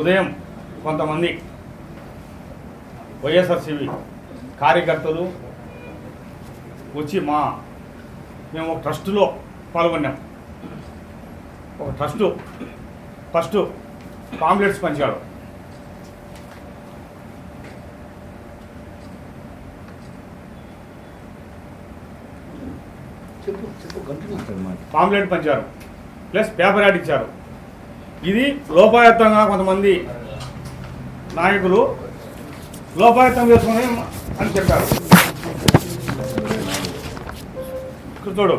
ఉదయం కొంతమంది వైఎస్ఆర్సీపీ కార్యకర్తలు వచ్చి మా మేము ఒక ట్రస్టులో పాల్గొన్నాం. ఒక ట్రస్టు ఫస్ట్ పాంప్లెట్స్ పంచాడు పాంప్లెట్ పంచారు. ప్లస్ పేపర్ యాడ్ ఇచ్చారు. ఇది లోపాయుక్తంగా కొంతమంది నాయకులు లోపాయుక్తం చేసుకుని అని చెప్పారు. ఇక్కడ చూడు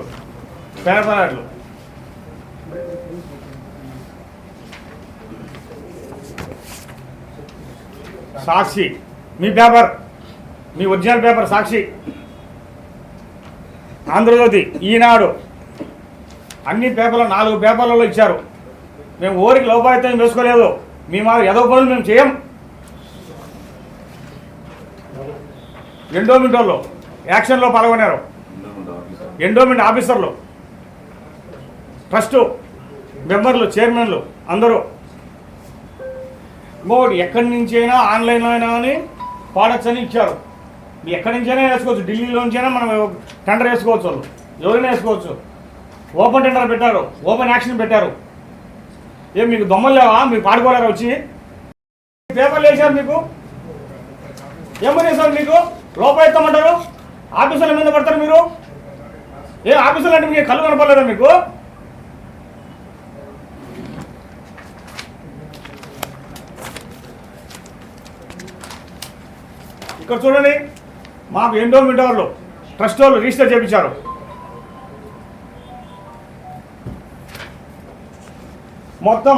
సాక్షి మీ పేపర్ మీ ఒరిజినల్ పేపర్ సాక్షి. ఆంధ్రజ్యోతి ఈనాడు అన్ని పేపర్లు నాలుగు పేపర్లలో ఇచ్చారు. మేము ఊరికి లోపాయితం వేసుకోలేదు మీ ఏదో పనులు మేము చేయం. ఎండోమెంట్ వాళ్ళు యాక్షన్లో పాల్గొన్నారు. ఎండోమెంట్ ఆఫీసర్లు ట్రస్టు మెంబర్లు చైర్మన్లు అందరూ. ఇంకోటి ఎక్కడి నుంచి అయినా ఆన్లైన్లో అయినా అని ప్రోడక్ట్స్ అని ఇచ్చారు. ఎక్కడి నుంచైనా వేసుకోవచ్చు. ఢిల్లీలో నుంచైనా మనం టెండర్ వేసుకోవచ్చు వాళ్ళు. ఎవరైనా వేసుకోవచ్చు. ఓపెన్ టెండర్ పెట్టారు. ఓపెన్ యాక్షన్ పెట్టారు. ఏం మీకు దొమ్మలు లేవా? మీరు పాడుకోలేరా వచ్చి? పేపర్లు వేసారు మీకు? ఏమని వేసారు మీకు? లోపాయిస్తామంటారు ఆఫీసుల మీద పడతారు మీరు? ఏ ఆఫీసులు అంటే మీకు కళ్ళు కనపడలేదా మీకు? ఇక్కడ చూడండి మాకు ఎండోమెంట్ వాళ్ళు ట్రస్ట్ వాళ్ళు రిజిస్టర్ చేయించారు మొత్తం.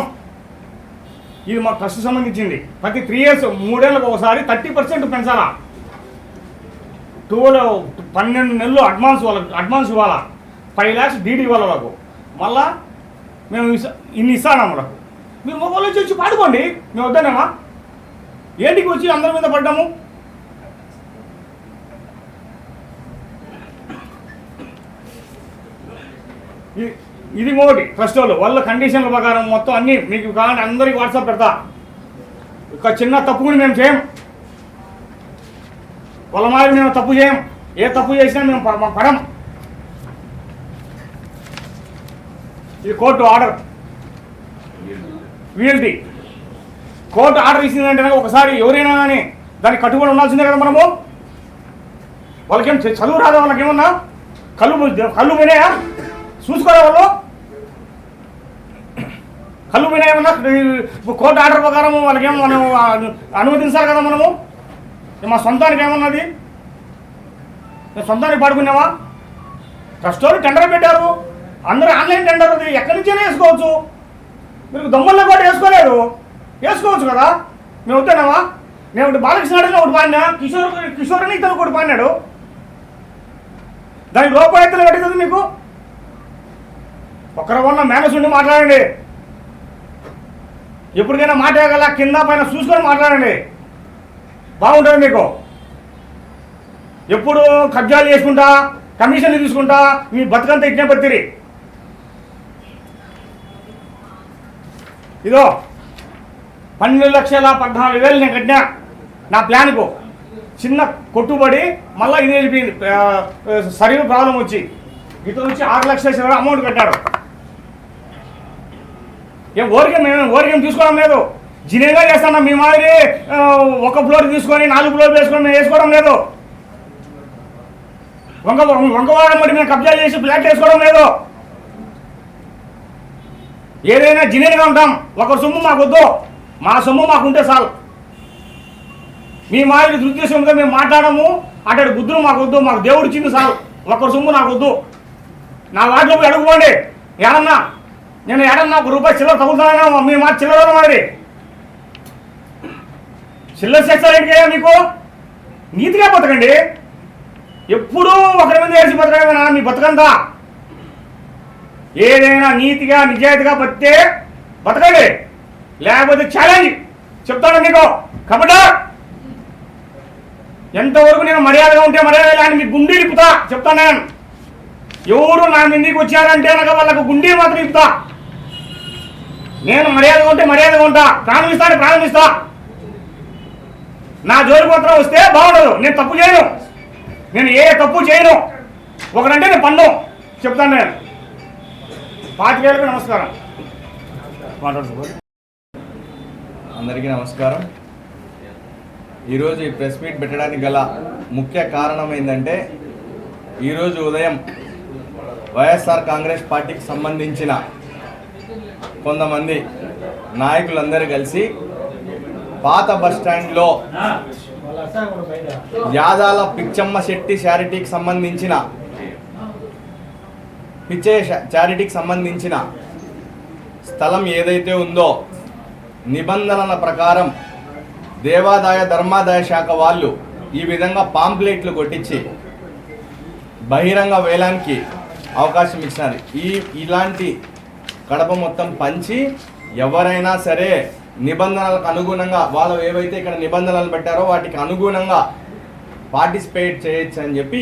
ఇది మా ట్రస్ట్ సంబంధించింది. ప్రతి త్రీ ఇయర్స్ మూడేళ్ళకి ఒకసారి థర్టీ పర్సెంట్ పెంచాలా? టూలో పన్నెండు నెలలు అడ్వాన్స్ వాళ్ళకి అడ్వాన్స్ ఇవ్వాలా? ఫైవ్ ల్యాక్స్ డీడీ ఇవ్వాలి వాళ్ళకు మళ్ళా మేము ఇన్ని ఇస్తాను మనకు మీరు మొబైల్ వచ్చి వచ్చి పాడుకోండి. మేము వద్దనేమా ఏంటికి వచ్చి అందరి మీద పడ్డాము? ఈ ఇది ఇంకోటి. ఫస్ట్ వాళ్ళు వాళ్ళ కండిషన్ల ప్రకారం మొత్తం అన్ని మీకు కావాలంటే అందరికి వాట్సాప్ పెడతా. ఒక చిన్న తప్పు కూడా మేము చేయం. వాళ్ళ మాదిరి మేము తప్పు చేయం. ఏ తప్పు చేసినా మేము పడం ఇది court order. VLT. Court order ఇచ్చిందంటే ఒకసారి ఎవరైనా కానీ దానికి కట్టుబడి ఉండాల్సిందే కదా మనము. వాళ్ళకేం చదువు రాదా వాళ్ళకి ఏమన్నా కళ్ళు కళ్ళు పోయినాయా చూసుకోరా వాళ్ళు? కళ్ళు పోయినా కోర్టు ఆర్డర్ ప్రకారం వాళ్ళకేమో మనం అనుమతించాలి కదా మనము? మా సొంతానికి ఏమన్నది సొంతానికి పాడుకున్నావా? ట్రస్ట్ టెండర్ పెట్టారు. అందరూ ఆన్లైన్ టెండర్ అది. ఎక్కడి నుంచైనా వేసుకోవచ్చు. మీరు దొంగల్లో కూడా వేసుకోలేదు. వేసుకోవచ్చు కదా? మేము వద్దానావా నేను ఒకటి బాలకృష్ణ అడిగిన ఒకటి పాడినా? కిషోర్ కిషోర్ అని ఇతను ఒకటి పాడినాడు. దానికి లోపాయత్తులు కట్టుతుంది మీకు? ఒక్కరి ఉన్న మేనస్ ఉండి మాట్లాడండి. ఎప్పటికైనా మాట్లాడగల కింద పైన చూసుకొని మాట్లాడండి. బాగుంటుంది మీకు. ఎప్పుడు కబ్జాలు చేసుకుంటా కమిషన్లు తీసుకుంటా మీ బతుకంతా ఇట్నే బతిరి ఇదో పన్నెండు లక్షల పద్నాలుగు వేలు నేను కట్టినా. నా ప్లాన్కు. చిన్న కొట్టుబడి మళ్ళీ ఇది వెళ్ళిపోయింది సరిగ్గా ప్రాబ్లం వచ్చి. ఇతను వచ్చి ఆరు లక్షల అమౌంట్ కట్టాడు. ఏం ఓరికే మేము ఓరికేం తీసుకోవడం లేదు. జినేగా చేస్తాను మీ మాదిరి ఒక ఫ్లోర్ తీసుకొని నాలుగు ఫ్లోర్ వేసుకొని మేము వేసుకోవడం లేదు. వంక వంకవాడ మరి మేము కబ్జా చేసి బ్లాక్ వేసుకోవడం లేదు. ఏదైనా జినేగా ఉంటాం. ఒక సొమ్ము మాకొద్దు. మా సొమ్ము మాకు ఉంటే చాలు. మీ మాదిరి దురుద్దేశంతో మేము మాట్లాడము. అటు బుద్ధులు మాకొద్దు మాకు దేవుడు ఇచ్చింది చాలు. ఒకరి సొమ్ము నాకు వద్దు నా వాటిలో పోయి అడుగుకోండి ఏమన్నా నేను ఏడన్నా నాకు రూపాయి చిల్లర తగులుతానా? మీ మాట చిల్లర మాదిరి చిల్లర చేస్తారేంటి మీకు? నీతిగా బతకండి. ఎప్పుడూ ఒకరి మీద వేసి బతకడమేనా మీ బతకంతా. ఏదైనా నీతిగా నిజాయితీగా బతితే బతకండి. లేకపోతే ఛాలెంజ్ చెప్తాను నీకు కబడ్డా ఎంతవరకు నేను మర్యాదగా ఉంటే మర్యాద లేని మీ గుండీ ఇప్పుతా చెప్తాను నేను. ఎవరు నా మీదకి వచ్చారంటే నాకు వాళ్ళకు గుండీ మాత్రం ఇప్పుతా నేను మర్యాదగా ఉంటే మర్యాదగా ఉంటా. ప్రాణం ఇస్తాను ప్రాణం ఇస్తా. నా జోలి పత్రం వస్తే బాగుండదు. నేను తప్పు చేయను. నేను ఏ తప్పు చేయను. ఒకరంటే నేను పన్ను. చెప్తాను నేను. పాతికేళ్ళకి నమస్కారం. అందరికీ నమస్కారం. ఈరోజు ఈ ప్రెస్ మీట్ పెట్టడానికి గల ముఖ్య కారణం ఏంటంటే ఈరోజు ఉదయం వైఎస్ఆర్ కాంగ్రెస్ పార్టీకి సంబంధించిన కొంతమంది నాయకులందరూ కలిసి పాత బస్ స్టాండ్లో యాదాల పిచ్చమ్మ శెట్టి చారిటీకి సంబంధించిన పిచ్చే చారిటీకి సంబంధించిన స్థలం ఏదైతే ఉందో నిబంధనల ప్రకారం దేవాదాయ ధర్మాదాయ శాఖ వాళ్ళు ఈ విధంగా పాంప్లెట్లు కొట్టించి బహిరంగ వేలానికి అవకాశం ఇచ్చినారు. ఈ ఇలాంటి కడప మొత్తం పంచి ఎవరైనా సరే నిబంధనలకు అనుగుణంగా వాళ్ళు ఏవైతే ఇక్కడ నిబంధనలు పెట్టారో వాటికి అనుగుణంగా పార్టిసిపేట్ చేయొచ్చు అని చెప్పి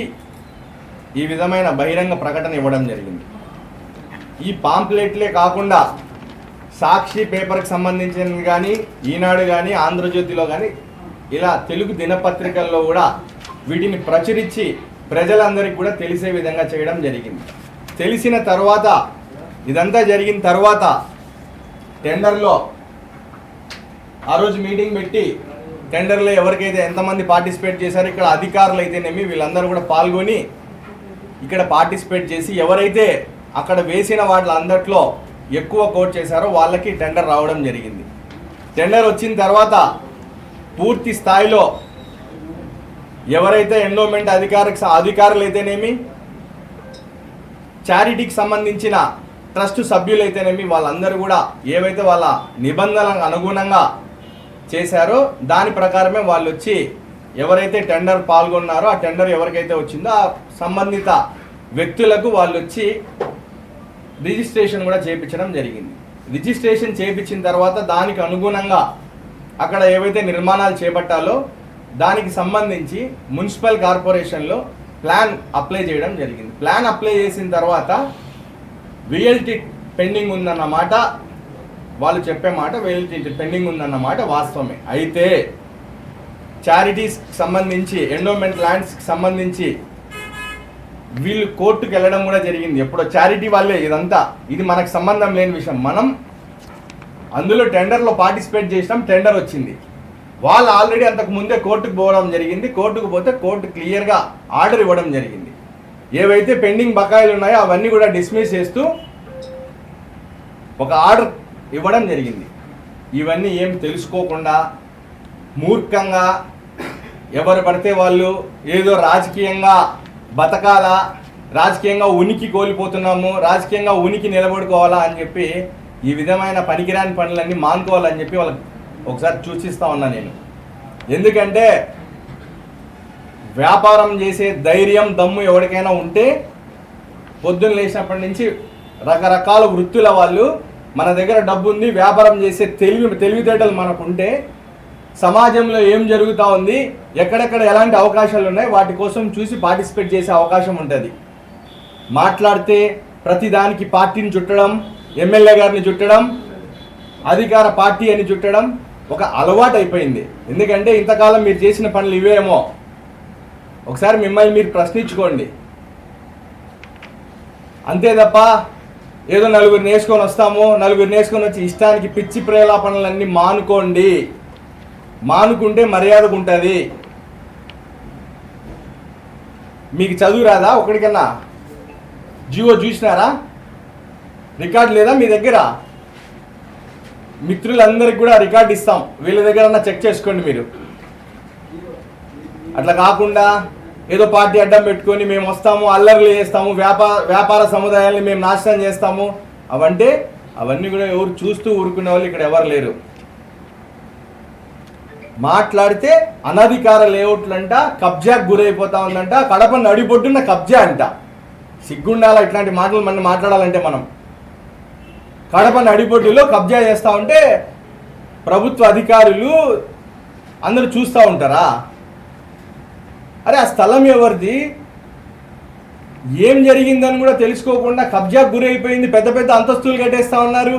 ఈ విధమైన బహిరంగ ప్రకటన ఇవ్వడం జరిగింది. ఈ పాంప్లెట్లే కాకుండా సాక్షి పేపర్కి సంబంధించినవి కానీ ఈనాడు కానీ ఆంధ్రజ్యోతిలో కానీ ఇలా తెలుగు దినపత్రికల్లో కూడా వీటిని ప్రచురించి ప్రజలందరికీ కూడా తెలిసే విధంగా చేయడం జరిగింది. తెలిసిన తర్వాత ఇదంతా జరిగిన తర్వాత టెండర్లో ఆ రోజు మీటింగ్ పెట్టి టెండర్లో ఎవరికైతే ఎంతమంది పార్టిసిపేట్ చేశారో ఇక్కడ అధికారులు అయితేనేమి వీళ్ళందరూ కూడా పాల్గొని ఇక్కడ పార్టిసిపేట్ చేసి ఎవరైతే అక్కడ వేసిన వాళ్ళందరిలో ఎక్కువ కోట్ చేశారో వాళ్ళకి టెండర్ రావడం జరిగింది. టెండర్ వచ్చిన తర్వాత పూర్తి స్థాయిలో ఎవరైతే ఎండోమెంట్ అధికారికి అధికారులు అయితేనేమి చారిటీకి సంబంధించిన ట్రస్ట్ సభ్యులైతేనేమి వాళ్ళందరూ కూడా ఏవైతే వాళ్ళ నిబంధనలకు అనుగుణంగా చేశారో దాని ప్రకారమే వాళ్ళు వచ్చి ఎవరైతే టెండర్ పాల్గొన్నారో ఆ టెండర్ ఎవరికైతే వచ్చిందో ఆ సంబంధిత వ్యక్తులకు వాళ్ళు వచ్చి రిజిస్ట్రేషన్ కూడా చేయించడం జరిగింది. రిజిస్ట్రేషన్ చేయించిన తర్వాత దానికి అనుగుణంగా అక్కడ ఏవైతే నిర్మాణాలు చేపట్టాలో దానికి సంబంధించి మున్సిపల్ కార్పొరేషన్లో ప్లాన్ అప్లై చేయడం జరిగింది. ప్లాన్ అప్లై చేసిన తర్వాత విఎల్టీ పెండింగ్ ఉందన్నమాట వాళ్ళు చెప్పే మాట విఎల్టీ పెండింగ్ ఉందన్నమాట వాస్తవమే. అయితే చారిటీస్ సంబంధించి ఎండోమెంట్ ల్యాండ్స్కి సంబంధించి వీళ్ళు కోర్టుకు వెళ్ళడం కూడా జరిగింది. ఎప్పుడో చారిటీ వాళ్ళే ఇదంతా. ఇది మనకు సంబంధం లేని విషయం. మనం అందులో టెండర్లో పార్టిసిపేట్ చేసినాం టెండర్ వచ్చింది. వాళ్ళు ఆల్రెడీ అంతకు ముందే కోర్టుకు పోవడం జరిగింది. కోర్టుకు పోతే కోర్టు క్లియర్గా ఆర్డర్ ఇవ్వడం జరిగింది. ఏవైతే పెండింగ్ బకాయిలు ఉన్నాయో అవన్నీ కూడా డిస్మిస్ చేస్తూ ఒక ఆర్డర్ ఇవ్వడం జరిగింది. ఇవన్నీ ఏం తెలుసుకోకుండా మూర్ఖంగా ఎవరు పడితే వాళ్ళు ఏదో రాజకీయంగా బతకాలా రాజకీయంగా ఉనికి కోల్పోతున్నాము రాజకీయంగా ఉనికి నిలబడుకోవాలా అని చెప్పి ఈ విధమైన పనికిరాని పనులన్నీ మానుకోవాలని చెప్పి వాళ్ళకి ఒకసారి సూచిస్తూ ఉన్నా నేను. ఎందుకంటే వ్యాపారం చేసే ధైర్యం దమ్ము ఎవరికైనా ఉంటే పొద్దున్న లేచినప్పటి నుంచి రకరకాల వృత్తుల వాళ్ళు మన దగ్గర డబ్బు ఉంది వ్యాపారం చేసే తెలివి తెలివితేటలు మనకు ఉంటే సమాజంలో ఏం జరుగుతూ ఉంది ఎక్కడెక్కడ ఎలాంటి అవకాశాలు ఉన్నాయి వాటి కోసం చూసి పార్టిసిపేట్ చేసే అవకాశం ఉంటుంది. మాట్లాడితే ప్రతిదానికి పార్టీని చుట్టడం ఎమ్మెల్యే గారిని చుట్టడం అధికార పార్టీ అని చుట్టడం ఒక అలవాటు అయిపోయింది ఎందుకంటే ఇంతకాలం మీరు చేసిన పనులు ఇవేమో. ఒకసారి మిమ్మల్ని మీరు ప్రశ్నించుకోండి. అంతే తప్ప ఏదో నలుగురు నేర్చుకొని వస్తాము నలుగురు నేర్చుకొని వచ్చి ఇష్టానికి పిచ్చి ప్రేలాపనలన్నీ మానుకోండి. మానుకుంటే మర్యాదకు ఉంటుంది. మీకు చదువు రాదా ఒకటికన్నా జియో చూసినారా? రికార్డ్ లేదా మీ దగ్గర? మిత్రులందరికి కూడా రికార్డ్ ఇస్తాం. వీళ్ళ దగ్గర చెక్ చేసుకోండి మీరు. అట్లా కాకుండా ఏదో పార్టీ అడ్డం పెట్టుకొని మేము వస్తాము అల్లర్లు చేస్తాము వ్యాపార వ్యాపార సముదాయాన్ని మేము నాశనం చేస్తాము. అవంటే అవన్నీ కూడా ఎవరు చూస్తూ ఊరుకునే వాళ్ళు ఇక్కడ ఎవరు లేరు. మాట్లాడితే అనధికార లేఅవుట్లంట కబ్జాకు గురైపోతా ఉందంట కడప నడిపొడ్డున్న కబ్జా అంట. సిగ్గుండాల ఇట్లాంటి మాటలు మనం మాట్లాడాలంటే మనం? కడప నడిపొడ్డులో కబ్జా చేస్తూ ఉంటే ప్రభుత్వ అధికారులు అందరూ చూస్తూ ఉంటారా? అరే ఆ స్థలం ఎవరిది? ఏం జరిగిందని కూడా తెలుసుకోకుండా కబ్జాకు గురైపోయింది పెద్ద పెద్ద అంతస్తులు కట్టేస్తా ఉన్నారు.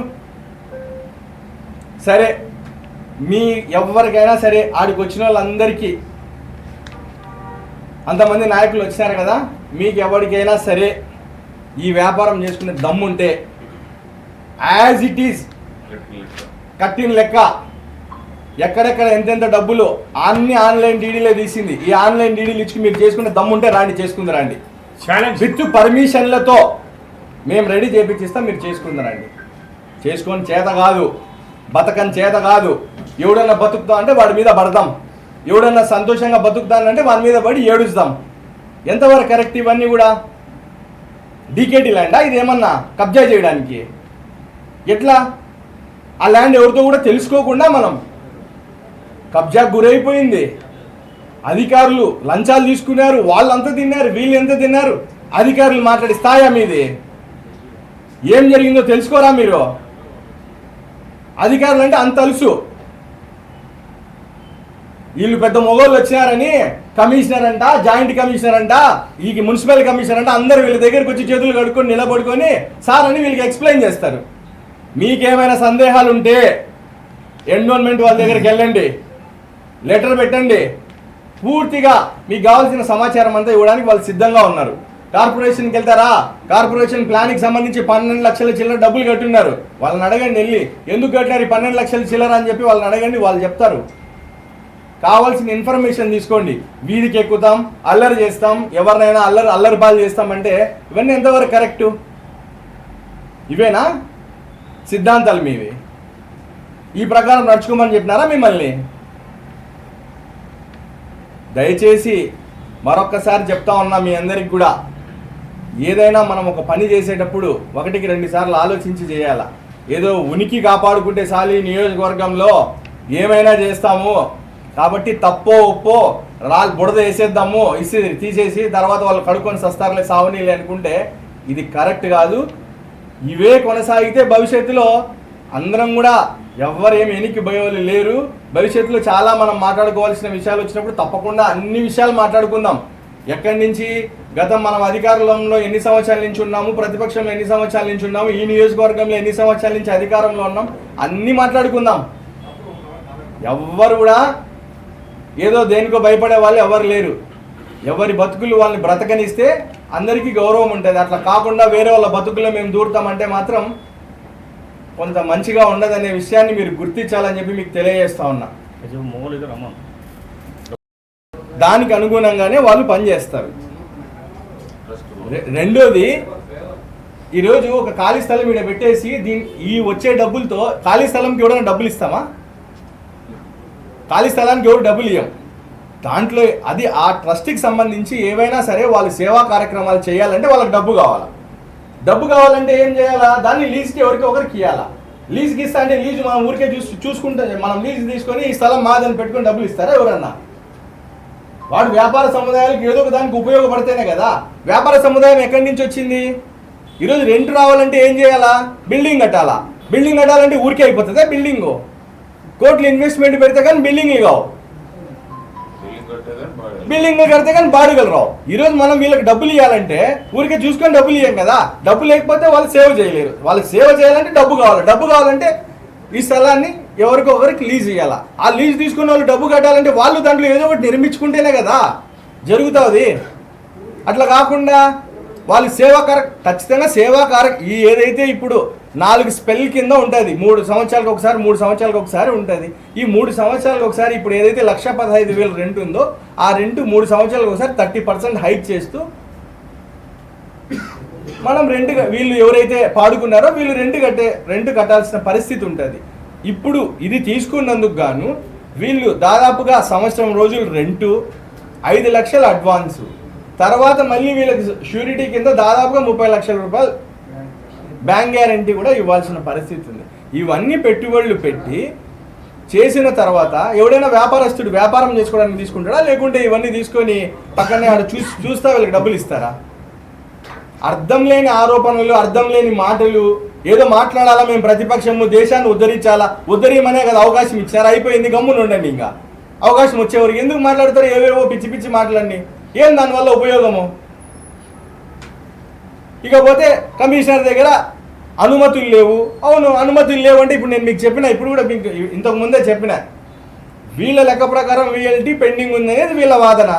సరే మీ ఎవరికైనా సరే ఆడికి వచ్చిన వాళ్ళందరికీ అంతమంది నాయకులు వచ్చినారు కదా మీకు ఎవరికైనా సరే ఈ వ్యాపారం చేసుకునే దమ్ముంటే యాజ్ ఇట్ ఈజ్ కట్టిన లెక్క. ఎక్కడెక్కడ ఎంతెంత డబ్బులు అన్ని ఆన్లైన్ డీడీలే తీసింది. ఈ ఆన్లైన్ డీడీలు ఇచ్చి మీరు చేసుకునే దమ్ముంటే రాండి చేసుకుంది రండి. విత్ పర్మిషన్లతో మేము రెడీ చేపించిస్తాం మీరు చేసుకుందరండి చేసుకొని చేత కాదు బతకని చేత కాదు ఎవడన్నా బతుకుతా అంటే వాడి మీద పడదాం. ఎవడన్నా సంతోషంగా బతుకుతానంటే వాడి మీద పడి ఏడుస్తాం. ఎంతవరకు కరెక్ట్ ఇవన్నీ కూడా? డీకేటీ ల్యాండా? ఇది ఏమన్నా కబ్జా చేయడానికి? ఎట్లా? ఆ ల్యాండ్ ఎవరితో కూడా తెలుసుకోకుండా మనం కబ్జాకు గురైపోయింది. అధికారులు లంచాలు తీసుకున్నారు వాళ్ళు అంత తిన్నారు వీళ్ళు ఎంత తిన్నారు? అధికారులు మాట్లాడి స్థాయా మీది. ఏం జరిగిందో తెలుసుకోరా మీరు? అధికారులు అంటే అంత అలుసు. వీళ్ళు పెద్ద మొగోళ్ళు వచ్చినారని కమిషనర్ అంట జాయింట్ కమిషనర్ అంట ఈ మున్సిపల్ కమిషనర్ అంట అందరు వీళ్ళ దగ్గరికి వచ్చి చేతులు కడుక్కొని నిలబడుకొని సార్ అని వీళ్ళకి ఎక్స్ప్లెయిన్ చేస్తారు. మీకేమైనా సందేహాలు ఉంటే ఎన్విరాన్మెంట్ వాళ్ళ దగ్గరికి వెళ్ళండి. లెటర్ పెట్టండి. పూర్తిగా మీకు కావాల్సిన సమాచారం అంతా ఇవ్వడానికి వాళ్ళు సిద్ధంగా ఉన్నారు. కార్పొరేషన్కి వెళ్తారా? కార్పొరేషన్ ప్లాన్కి సంబంధించి పన్నెండు లక్షల చిల్లర డబ్బులు కట్టున్నారు. వాళ్ళని అడగండి వెళ్ళి. ఎందుకు కట్టినారు ఈ పన్నెండు లక్షల చిల్లర అని చెప్పి వాళ్ళని అడగండి వాళ్ళు చెప్తారు. కావాల్సిన ఇన్ఫర్మేషన్ తీసుకోండి. వీధికి ఎక్కుతాం అల్లరి చేస్తాం ఎవరినైనా అల్లరి అల్లరి పాలు చేస్తామంటే ఇవన్నీ ఎంతవరకు కరెక్టు ఇవేనా? సిద్ధాంతాలు మీవి. ఈ ప్రకారం నడుచుకోమని చెప్పినారా మిమ్మల్ని? దయచేసి మరొక్కసారి చెప్తా ఉన్నా మీ అందరికి కూడా. ఏదైనా మనం ఒక పని చేసేటప్పుడు ఒకటికి రెండు సార్లు ఆలోచించి చేయాలా? ఏదో ఉనికి కాపాడుకుంటే సాలి నియోజకవర్గంలో ఏమైనా చేస్తాము. కాబట్టి తప్పో ఒప్పో రాళ్ళు బుడద వేసేద్దాము. ఇసి తీసేసి తర్వాత వాళ్ళు కడుక్కొని సస్తారులే సావనీలే అనుకుంటే ఇది కరెక్ట్ కాదు. ఇవే కొనసాగితే భవిష్యత్తులో అందరం కూడా ఎవరేమి ఎనికి భయోలు లేరు. భవిష్యత్తులో చాలా మనం మాట్లాడుకోవాల్సిన విషయాలు వచ్చినప్పుడు తప్పకుండా అన్ని విషయాలు మాట్లాడుకుందాం. ఎక్కడి నుంచి? గతం మనం అధికారంలో ఎన్ని సంవత్సరాల నుంచి ఉన్నాము? ప్రతిపక్షంలో ఎన్ని సంవత్సరాల నుంచి ఉన్నాము? ఈ నియోజకవర్గంలో ఎన్ని సంవత్సరాల నుంచి అధికారంలో ఉన్నాం? అన్ని మాట్లాడుకుందాం. ఎవ్వరు కూడా ఏదో దేనికో భయపడే వాళ్ళు ఎవరు లేరు. ఎవరి బతుకులు వాళ్ళని బ్రతకనిస్తే అందరికీ గౌరవం ఉంటుంది. అట్లా కాకుండా వేరే వాళ్ళ బతుకుల్లో మేము దూరుతామంటే మాత్రం కొంత మంచిగా ఉండదనే విషయాన్ని మీరు గుర్తించాలని చెప్పి మీకు తెలియజేస్తా ఉన్నా. దానికి అనుగుణంగానే వాళ్ళు పనిచేస్తారు. రెండోది ఈరోజు ఒక ఖాళీ స్థలం ఇక్కడ పెట్టేసి దీని ఈ వచ్చే డబ్బులతో ఖాళీ స్థలంకి ఎవరైనా డబ్బులు ఇస్తామా? ఖాళీ స్థలానికి ఎవరు డబ్బులు ఇవ్వం దాంట్లో అది ఆ ట్రస్ట్కి సంబంధించి ఏవైనా సరే వాళ్ళు సేవా కార్యక్రమాలు చేయాలంటే వాళ్ళకి డబ్బు కావాలా? డబ్బు కావాలంటే ఏం చేయాలా? దాన్ని లీజ్కి ఎవరికి ఒకరికి ఇవ్వాలా లీజ్కి ఇస్తా అంటే లీజ్ మనం ఊరికే చూసి చూసుకుంటే మనం లీజ్ తీసుకొని ఈ స్థలం మాదని పెట్టుకొని డబ్బులు ఇస్తారా ఎవరన్నా? వాడు వ్యాపార సముదాయాలకు ఏదో ఒక దానికి ఉపయోగపడితేనే కదా. వ్యాపార సముదాయం ఎక్కడి నుంచి వచ్చింది? ఈరోజు రెంట్ రావాలంటే ఏం చేయాలా? బిల్డింగ్ కట్టాలా? బిల్డింగ్ కట్టాలంటే ఊరికే అయిపోతుందా బిల్డింగు? కోట్లు ఇన్వెస్ట్మెంట్ పెడితే కానీ బిల్డింగ్ కావు. బిల్డింగ్ కడితే కానీ బాడుగలు రావు ఈరోజు మనం వీళ్ళకి డబ్బులు ఇవ్వాలంటే ఊరికే చూసుకొని డబ్బులు ఇవ్వం కదా. డబ్బు లేకపోతే వాళ్ళు సేవ చేయలేరు. వాళ్ళకి సేవ చేయాలంటే డబ్బు కావాలి. డబ్బు కావాలంటే ఈ స్థలాన్ని ఎవరికొకరికి లీజ్ ఇవ్వాలా ఆ లీజ్ తీసుకున్న వాళ్ళు డబ్బు కట్టాలంటే వాళ్ళు దాంట్లో ఏదో ఒకటి నిర్మించుకుంటేనే కదా జరుగుతుంది. అట్లా కాకుండా వాళ్ళు సేవాకార ఖచ్చితంగా సేవాకార ఈ ఏదైతే ఇప్పుడు నాలుగు స్పెల్ కింద ఉంటుంది. మూడు సంవత్సరాలకు ఒకసారి మూడు సంవత్సరాలకు ఒకసారి ఉంటుంది. ఈ మూడు సంవత్సరాలకు ఒకసారి ఇప్పుడు ఏదైతే లక్ష పదహైదు వేలు రెంట్ ఉందో ఆ రెంట్ మూడు సంవత్సరాలకు ఒకసారి థర్టీ పర్సెంట్ హైక్ చేస్తూ మనం రెంట్ వీళ్ళు ఎవరైతే పాడుకున్నారో వీళ్ళు రెంట్ కట్టే రెంట్ కట్టాల్సిన పరిస్థితి ఉంటుంది. ఇప్పుడు ఇది తీసుకున్నందుకు గాను వీళ్ళు దాదాపుగా సంవత్సరం రోజులు రెంటు ఐదు లక్షల అడ్వాన్సు. తర్వాత మళ్ళీ వీళ్ళకి షూరిటీ కింద దాదాపుగా ముప్పై లక్షల రూపాయలు బ్యాంక్ గ్యారంటీ కూడా ఇవ్వాల్సిన పరిస్థితి ఉంది. ఇవన్నీ పెట్టుబడులు పెట్టి చేసిన తర్వాత ఎవడైనా వ్యాపారస్తుడు వ్యాపారం చేసుకోవడానికి తీసుకుంటాడా? లేకుంటే ఇవన్నీ తీసుకొని పక్కనే ఆడ చూసి చూస్తా వీళ్ళకి డబ్బులు ఇస్తారా? అర్థం లేని ఆరోపణలు అర్థం లేని మాటలు ఏదో మాట్లాడాలా మేము ప్రతిపక్షము దేశాన్ని ఉద్ధరించాలా? ఉద్ధరియమనే కదా అవకాశం ఇచ్చారు. అయిపోయింది గమ్మున ఉండండి ఇంకా. అవకాశం వచ్చేవరకు ఎందుకు మాట్లాడతారు? ఏవేవో పిచ్చి పిచ్చి మాటలన్నీ. ఏం దానివల్ల ఉపయోగము? ఇకపోతే కమిషనర్ దగ్గర అనుమతులు లేవు. అవును అనుమతులు లేవు అంటే ఇప్పుడు నేను మీకు చెప్పిన ఇప్పుడు కూడా మీకు ఇంతకు ముందే చెప్పిన. వీళ్ళ లెక్క ప్రకారం వీఎల్టీ పెండింగ్ ఉంది అనేది వీళ్ళ వాదన.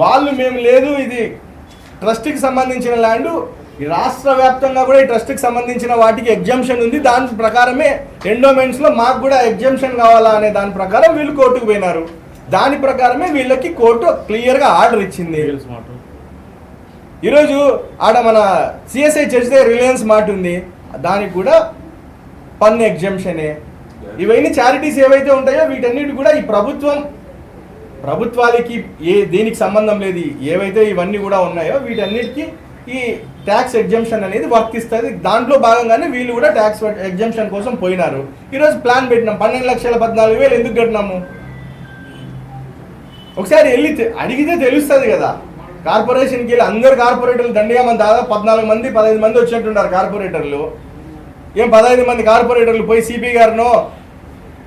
వాళ్ళు మేము లేదు ఇది ట్రస్ట్కి సంబంధించిన ల్యాండ్. ఈ రాష్ట్ర వ్యాప్తంగా కూడా ఈ ట్రస్ట్కి సంబంధించిన వాటికి ఎగ్జామ్షన్ ఉంది. దాని ప్రకారమే ఎండోమెంట్స్లో మాకు కూడా ఎగ్జామ్షన్ కావాలా అనే దాని ప్రకారం వీళ్ళు కోర్టుకు పోయినారు. దాని ప్రకారమే వీళ్ళకి కోర్టు క్లియర్గా ఆర్డర్ ఇచ్చింది. ఈరోజు ఆడ మన సిఎస్ఐ చర్చ్ దగ్గర రిలయన్స్ మార్ట్ ఉంది. దానికి కూడా పన్ను ఎగ్జామ్షనే ఇవన్నీ చారిటీస్ ఏవైతే ఉంటాయో వీటన్నిటి కూడా ఈ ప్రభుత్వం ప్రభుత్వాలకి ఏ దేనికి సంబంధం లేదు ఏవైతే ఇవన్నీ కూడా ఉన్నాయో వీటన్నిటికీ ఈ ట్యాక్స్ ఎగ్జంప్షన్ అనేది వర్తిస్తుంది. దాంట్లో భాగంగానే వీళ్ళు కూడా ట్యాక్స్ ఎగ్జంప్షన్ కోసం పోయినారు. ఈరోజు ప్లాన్ పెట్టినాం. పన్నెండు లక్షల పద్నాలుగు వేలు ఎందుకు కట్టినాము? ఒకసారి వెళ్ళి అడిగితే తెలుస్తుంది కదా. కార్పొరేషన్కి వెళ్ళి అందరు కార్పొరేటర్లు దండిగా మంది దాదాపు పద్నాలుగు మంది పదహైదు మంది వచ్చినట్టున్నారు కార్పొరేటర్లు. ఏం పదహైదు మంది కార్పొరేటర్లు పోయి సిపి గారినో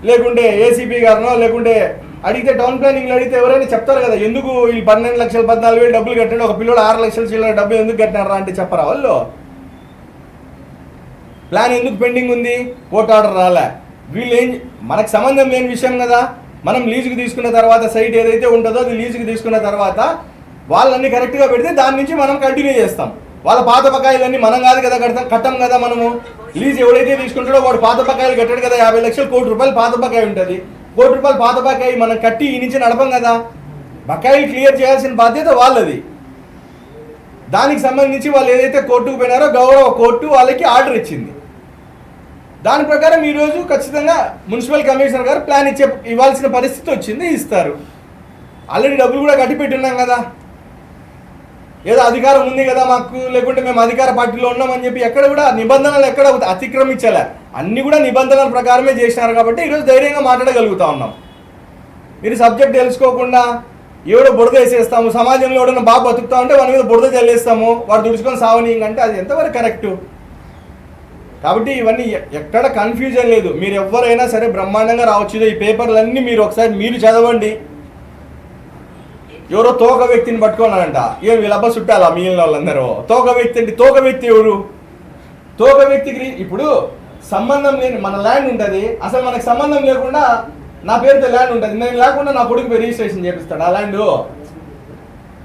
లేకుంటే ఏసీపీ గారినో లేకుంటే అడిగితే టౌన్ ప్లానింగ్లో అడిగితే ఎవరైనా చెప్తారు కదా ఎందుకు వీళ్ళు పన్నెండు లక్షలు పద్నాలుగు వేలు డబ్బులు కట్టండి ఒక పిల్లడు ఆరు లక్షల చిల్లర డబ్బులు ఎందుకు కట్టినారా అంటే చెప్పరా వాళ్ళు? ప్లాన్ ఎందుకు పెండింగ్ ఉంది? కోర్టు ఆర్డర్ రాలే. వీళ్ళు ఏం మనకు సంబంధం లేని విషయం కదా. మనం లీజుకి తీసుకున్న తర్వాత సైట్ ఏదైతే ఉంటుందో అది లీజుకి తీసుకున్న తర్వాత వాళ్ళన్నీ కరెక్ట్గా పెడితే దాని నుంచి మనం కంటిన్యూ చేస్తాం. వాళ్ళ పాత బకాయిలన్నీ మనం కాదు కదా కడతాం కట్టం కదా మనము. లీజ్ ఎవడైతే తీసుకుంటాడో వాడు పాత బకాయిలు కట్టాడు కదా యాభై లక్షలు కోటి రూపాయలు పాత బకాయి ఉంటుంది. కోటి రూపాయలు పాత బకాయి మనం కట్టి ఈ నుంచి నడపం కదా. బకాయిలు క్లియర్ చేయాల్సిన బాధ్యత వాళ్ళది. దానికి సంబంధించి వాళ్ళు ఏదైతే కోర్టుకు పోయినారో గౌరవ కోర్టు వాళ్ళకి ఆర్డర్ ఇచ్చింది. దాని ప్రకారం ఈరోజు ఖచ్చితంగా మున్సిపల్ కమిషనర్ గారు ప్లాన్ ఇచ్చే ఇవ్వాల్సిన పరిస్థితి వచ్చింది ఇస్తారు. ఆల్రెడీ డబ్బులు కూడా కట్టి పెట్టున్నాం కదా. ఏదో అధికారం ఉంది కదా మాకు లేకుంటే మేము అధికార పార్టీలో ఉన్నామని చెప్పి ఎక్కడ కూడా నిబంధనలు ఎక్కడ అతిక్రమించలే. అన్ని కూడా నిబంధనల ప్రకారమే చేసినారు కాబట్టి ఈరోజు ధైర్యంగా మాట్లాడగలుగుతా ఉన్నాం. మీరు సబ్జెక్ట్ తెలుసుకోకుండా ఎవడో బురద వేసేస్తాము సమాజంలో ఎవడన్నా బాగా బతుకుతా ఉంటే వాడి మీద బురద చల్లేస్తాము వాడు దుడుచుకొని సావనీయంగా అంటే అది ఎంతవరకు కరెక్ట్? కాబట్టి ఇవన్నీ ఎక్కడ కన్ఫ్యూజన్ లేదు. మీరు ఎవరైనా సరే బ్రహ్మాండంగా రావచ్చు ఈ పేపర్లన్నీ మీరు ఒకసారి మీరు చదవండి. ఎవరో తోక వ్యక్తిని పట్టుకున్నారంట ఏం వీళ్ళబ్బ చుట్టాలా మిగిలిన వాళ్ళందరూ? తోక వ్యక్తి అంటే తోక వ్యక్తి ఎవరు? తోక వ్యక్తికి ఇప్పుడు సంబంధం లేని మన ల్యాండ్ ఉంటుంది. అసలు మనకు సంబంధం లేకుండా నా పేరుతో ల్యాండ్ ఉంటుంది. నేను లేకుండా నా కొడుకు రిజిస్ట్రేషన్ చేపిస్తాడు. ఆ ల్యాండ్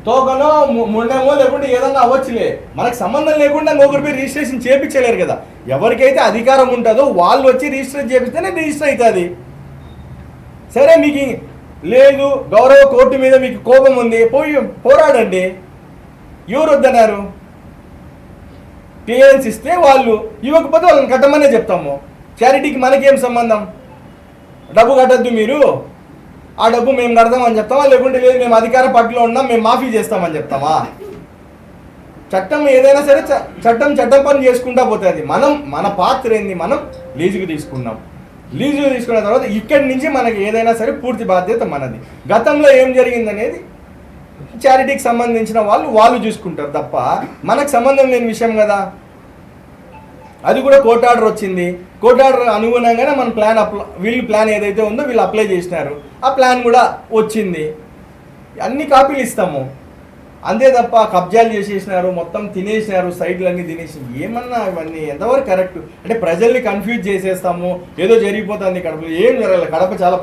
తోకనో ముండమో లేకుంటే ఏదన్నా అవ్వచ్చులే. మనకు సంబంధం లేకుండా ఇంకొకరి పేరు రిజిస్ట్రేషన్ చేపించలేరు కదా. ఎవరికైతే అధికారం ఉంటుందో వాళ్ళు వచ్చి రిజిస్టర్ చేపిస్తేనే రిజిస్టర్ అవుతుంది. సరే మీకు లేదు గౌరవ కోర్టు మీద మీకు కోపం ఉంది పోయి పోరాడండి. ఎవరు వద్దన్నారు? క్లియరెన్స్ ఇస్తే వాళ్ళు ఇవ్వకపోతే వాళ్ళని కట్టమనే చెప్తాము. చారిటీకి మనకేం సంబంధం? డబ్బు కట్టద్దు మీరు. ఆ డబ్బు మేము కడతామని చెప్తామా? లేకుంటే లేదు మేము అధికార పట్టులో ఉన్నాం మేము మాఫీ చేస్తామని చెప్తామా? చట్టం ఏదైనా సరే చ- చట్టం చట్టం పని చేసుకుంటా పోతుంది. మనం మన పాత్ర ఏంది? మనం లీజుకు తీసుకున్నాం లీజు తీసుకున్న తర్వాత ఇక్కడి నుంచి మనకి ఏదైనా సరే పూర్తి బాధ్యత మనది. గతంలో ఏం జరిగిందనేది చారిటీకి సంబంధించిన వాళ్ళు వాళ్ళు చూసుకుంటారు తప్ప మనకు సంబంధం లేని విషయం కదా. అది కూడా కోర్ట్ ఆర్డర్ వచ్చింది. కోర్ట్ ఆర్డర్ అనుగుణంగానే మన ప్లాన్ అప్లై వీళ్ళు ప్లాన్ ఏదైతే ఉందో వీళ్ళు అప్లై చేసినారు. ఆ ప్లాన్ కూడా వచ్చింది. అన్ని కాపీలు ఇస్తాము. అంతే తప్ప కబ్జాలు చేసేసినారు మొత్తం తినేసినారు సైడ్లన్నీ తినేసి ఏమన్నా ఇవన్నీ ఎంతవరకు కరెక్ట్? అంటే ప్రజల్ని కన్ఫ్యూజ్ చేసేస్తాము ఏదో జరిగిపోతుంది కడపలో ఏం జరగలేదు కడప చాలా